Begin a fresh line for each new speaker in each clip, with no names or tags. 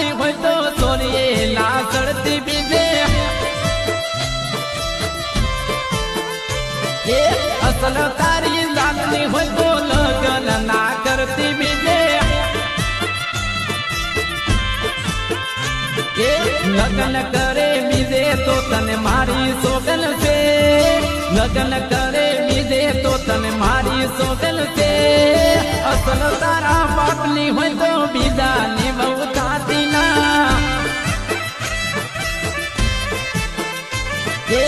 કરવાની હોય તો સોરીએ ના ચડતી બીજે. એ અસલ તારી લાગણી હોય તો લગન ના કરતી બીજે. એ લગન કરે બીજે તો તને મારી સોગલ છે. લગન કરે બીજે તો તને મારી સોગલ છે. અસલ તારા બાપની હોય તો બીજાની એ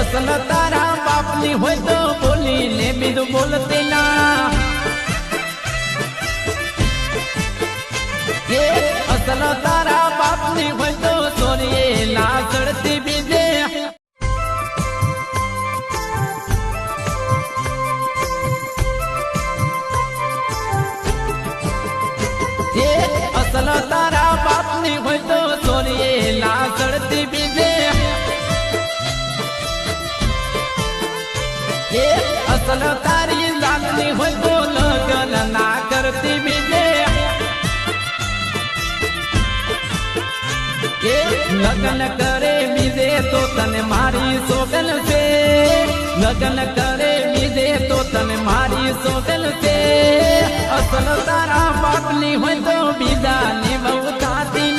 અસલ તારા બાપની હોય તો બોલીને બીજું બોલતી ના. એ અસલ તારા બાપની હોય તો સોરીએ ના ચડતી બીજે. અસલ તારા બાપની હોય તો લગન કરે બીજે તો તને મારી સોગલ છે. લગન કરે બીજે તો તને મારી સોગલ છે. અસલ તારા બાપની હોય તો બીજાની બહુ થાતી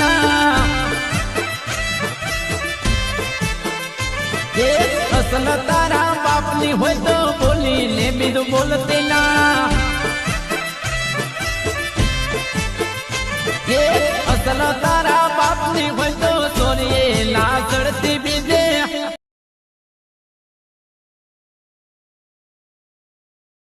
એ અસલ તારા બાપની હોય તો બોલીને બીજું બોલતી ના. એ